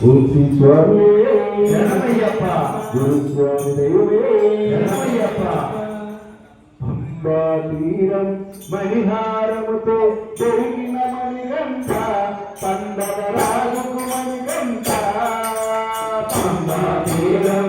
గురుశ్రీ స్వామి గురుస్వామి. శరణమయ్యప్ప అంబా తీరం మణిహారముతో పెరిగిన మణిగంట పండగ రాజుకు మణిగంట. అంబా తీరం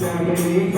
జగదీశ